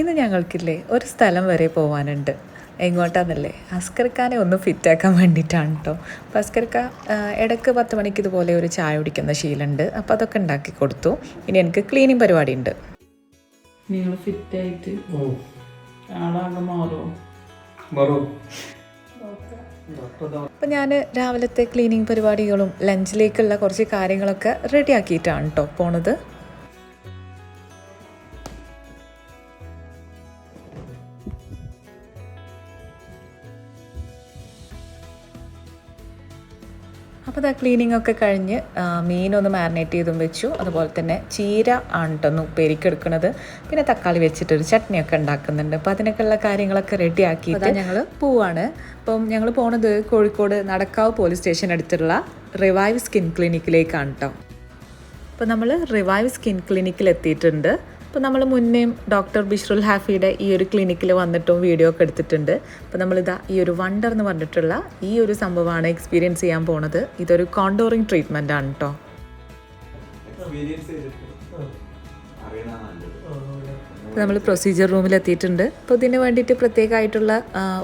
ഇന്ന് ഞങ്ങൾക്കില്ലേ ഒരു സ്ഥലം വരെ പോവാനുണ്ട്. എങ്ങോട്ടാന്നല്ലേ? അസ്കർക്കാനെ ഒന്ന് ഫിറ്റാക്കാൻ വേണ്ടിയിട്ടാണ് കേട്ടോ അപ്പോൾ അസ്കർക്ക ഇടയ്ക്ക് പത്ത് മണിക്ക് ഇതുപോലെ ഒരു ചായ കുടിക്കുന്ന ശീലമുണ്ട്. അപ്പോൾ അതൊക്കെ ഉണ്ടാക്കി കൊടുത്തു. ഇനി എനിക്ക് ക്ലീനിങ് പരിപാടി ഉണ്ട് നിങ്ങൾ ഫിറ്റായിട്ട് ആളാകെ മാറുമോ മാറോ? അപ്പോൾ ഞാൻ രാവിലത്തെ ക്ലീനിങ് പരിപാടികളും ലഞ്ചിലേക്കുള്ള കുറച്ച് കാര്യങ്ങളൊക്കെ റെഡിയാക്കിയിട്ടാണ് കേട്ടോ പോണത്. അപ്പോൾ ഇതാ ക്ലീനിങ് ഒക്കെ കഴിഞ്ഞ് ആ, മീനൊന്ന് മാരിനേറ്റ് ചെയ്തും വെച്ചു. അതുപോലെ തന്നെ ചീര ആണ് ഒന്ന് ഉപ്പേരിക്കെടുക്കുന്നത് പിന്നെ തക്കാളി വെച്ചിട്ടൊരു ചട്നിയൊക്കെ ഉണ്ടാക്കുന്നുണ്ട്. അപ്പോൾ അതിനൊക്കെയുള്ള കാര്യങ്ങളൊക്കെ റെഡിയാക്കിയിട്ട് ഞങ്ങൾ പോവാണ്. അപ്പം ഞങ്ങൾ പോണത് Kozhikode Nadakkavu police station revive revive skin ക്ലിനിക്കിലേക്കാണ് കേട്ടോ അപ്പോൾ നമ്മൾ റിവൈവ് സ്കിൻ ക്ലിനിക്കിൽ എത്തിയിട്ടുണ്ട് അപ്പോൾ നമ്മൾ മുന്നേയും ഡോക്ടർ ബിഷ്റുൽ ഹാഫിയുടെ ഈ ഒരു ക്ലിനിക്കിൽ വന്നിട്ടും വീഡിയോ ഒക്കെ എടുത്തിട്ടുണ്ട്. അപ്പോൾ നമ്മളിതാ ഈ ഒരു വണ്ടർ എന്ന് പറഞ്ഞിട്ടുള്ള ഈ ഒരു സംഭവമാണ് എക്സ്പീരിയൻസ് ചെയ്യാൻ പോണത്. ഇതൊരു കോണ്ടോറിങ് ട്രീറ്റ്മെന്റ് ആണ് കേട്ടോ എക്സ്പീരിയൻസ് ചെയ്തിട്ട് അറിയണ നല്ലത്. അപ്പോൾ നമ്മൾ പ്രൊസീജിയർ റൂമിൽ എത്തിയിട്ടുണ്ട്. അപ്പോൾ ഇതിന് വേണ്ടിയിട്ട് പ്രത്യേകമായിട്ടുള്ള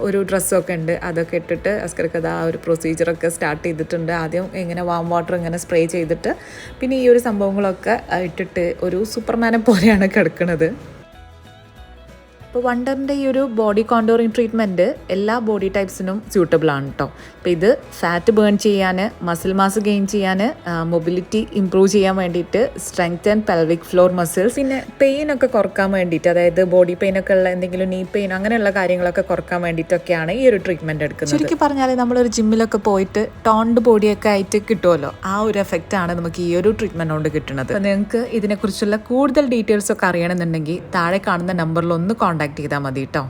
ഒരു ഡ്രസ്സൊക്കെ ഉണ്ട്. അതൊക്കെ ഇട്ടിട്ട് അസ്കർക്ക് അത് ആ ഒരു പ്രൊസീജിയറൊക്കെ സ്റ്റാർട്ട് ചെയ്തിട്ടുണ്ട്. ആദ്യം ഇങ്ങനെ വാം വാട്ടർ ഇങ്ങനെ സ്പ്രേ ചെയ്തിട്ട് പിന്നെ ഈ ഒരു സംഭവങ്ങളൊക്കെ ഇട്ടിട്ട് ഒരു സൂപ്പർമാനെ പോലെയാണ് കിടക്കുന്നത് അപ്പോൾ വണ്ടറിന്റെ ഈ ഒരു ബോഡി കോണ്ടോറിങ് ട്രീറ്റ്മെന്റ് എല്ലാ ബോഡി ടൈപ്സിനും സ്യൂട്ടബിൾ ആണ് കേട്ടോ അപ്പോൾ ഇത് ഫാറ്റ് ബേൺ ചെയ്യാൻ മസിൽ മാസ് ഗെയിൻ ചെയ്യാൻ മൊബിലിറ്റി ഇംപ്രൂവ് ചെയ്യാൻ വേണ്ടിയിട്ട് strength and pelvic floor muscles പിന്നെ പെയിൻ ഒക്കെ കുറയ്ക്കാൻ വേണ്ടിയിട്ട് അതായത് ബോഡി പെയിൻ ഒക്കെ ഉള്ള എന്തെങ്കിലും നീ പെയിൻ അങ്ങനെയുള്ള കാര്യങ്ങളൊക്കെ കുറയ്ക്കാൻ വേണ്ടിയിട്ടൊക്കെയാണ് ഈ ഒരു ട്രീറ്റ്മെന്റ് എടുക്കുന്നത്. ശരിക്കും പറഞ്ഞാൽ നമ്മളൊരു ജിമ്മിലൊക്കെ പോയിട്ട് ടോൺഡ് ബോഡിയൊക്കെ ആയിട്ട് കിട്ടുമല്ലോ ആ ഒരു എഫക്റ്റ് ആണ് നമുക്ക് ഈ ഒരു ട്രീറ്റ്മെന്റ് കൊണ്ട് കിട്ടുന്നത്. നിങ്ങൾക്ക് ഇതിനെക്കുറിച്ചുള്ള കൂടുതൽ ഡീറ്റെയിൽസ് ഒക്കെ അറിയണമെന്നുണ്ടെങ്കിൽ താഴെ കാണുന്ന നമ്പറിൽ ഒന്ന് കോൺടാക്ട് ചെയ്താൽ മതി കേട്ടോ